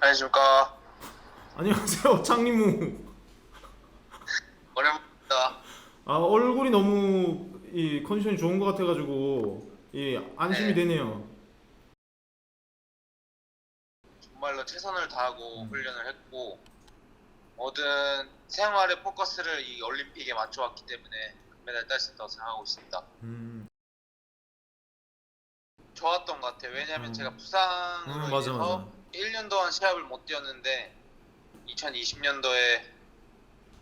안녕하십니까. 안녕하세요, 창리무. 오랜만입니다. 아 얼굴이 너무 이 컨디션이 좋은 것 같아가지고 이 안심이 네. 되네요. 정말로 최선을 다하고 음. 훈련을 했고 모든 생활의 포커스를 이 올림픽에 맞춰왔기 때문에 금메달 딸 수 있다고 생각하고 있습니다. 음, 좋았던 것 같아요. 왜냐하면 음. 제가 부상으로 음, 맞아 인해서 맞아. 1년 동안 시합을 못 뛰었는데 2020년도에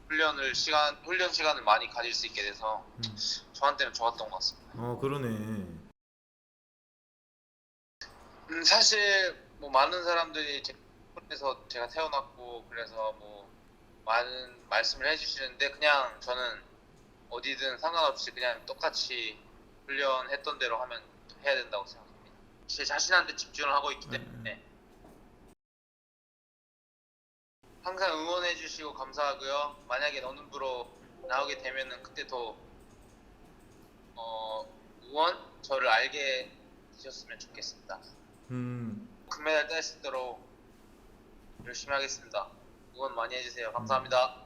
훈련을 시간 훈련 시간을 많이 가질 수 있게 돼서 음. 저한테는 좋았던 것 같습니다. 어 그러네. 음, 사실 뭐 많은 사람들이 제에서 제가 태어났고 그래서 뭐 많은 말씀을 해주시는데 그냥 저는 어디든 상관없이 그냥 똑같이 훈련했던 대로 하면 해야 된다고 생각합니다. 제 자신한테 집중을 하고 있기 때문에 항상 응원해 주시고 감사하고요. 만약에 너눈부로 나오게 되면은 그때 더 어, 응원 저를 알게 되셨으면 좋겠습니다. 음, 금메달 딸 수 있도록 열심히 하겠습니다. 응원 많이 해주세요. 감사합니다.